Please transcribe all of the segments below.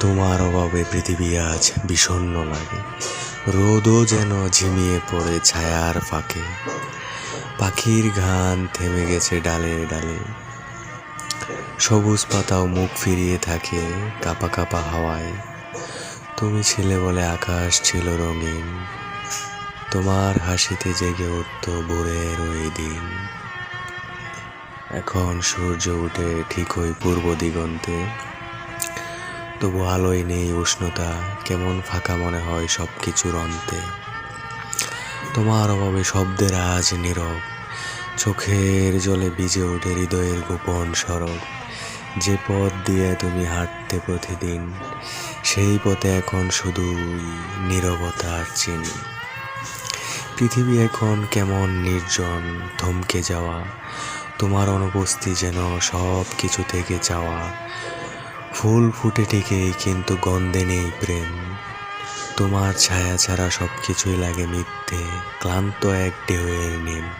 তোমার অভাবে পৃথিবী আজ বিষণ্ণ লাগে। রোদও যেন ঝিমিয়ে পড়ে ছায়ার ফাঁকে। পাখির গান থেমে গেছে ডালে ডালে। সবুজ পাতাও মুখ ফিরিয়ে থাকে কাপা কাপা হাওয়ায়। তুমি ছিলে বলে আকাশ ছিল রঙিন। তোমার হাসিতে জেগে উঠত ভোরের ওই দিন। এখন সূর্য উঠে ঠিক ওই পূর্ব দিগন্তে। তবু আলোয় নেই উষ্ণতা, কেমন ফাঁকা মনে হয় সব কিছুর অন্তে। তোমার অভাবে শব্দের আজ নীরব, চোখের জলে ভিজে ওঠে হৃদয়ের গোপন সড়ক যে পথ দিয়ে তুমি হাঁটতে প্রতিদিন, সেই পথে এখন শুধুই নীরবতার চিনি। পৃথিবী এখন কেমন নির্জন, থমকে যাওয়া, তোমার অনুপস্থিতি যেন সব কিছু থেকে যাওয়া ফুল ফুটে ঠিকই কিন্তু গন্ধে নেই প্রেম। তোমার ছায়া ছাড়া সব কিছুই লাগে মিথ্যে, ক্লান্ত এক ঢেউয়ের নেম।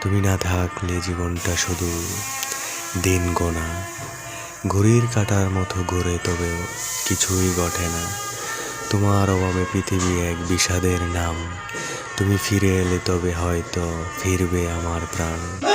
তুমি না থাকলে জীবনটা শুধু দিন গোনা। ঘড়ির কাটার মতো ঘুরে, তবেও কিছুই ঘটে না। তোমার অভাবে পৃথিবী এক বিষাদের নাম। তুমি ফিরে এলে তবে হয়তো ফিরবে আমার প্রাণ।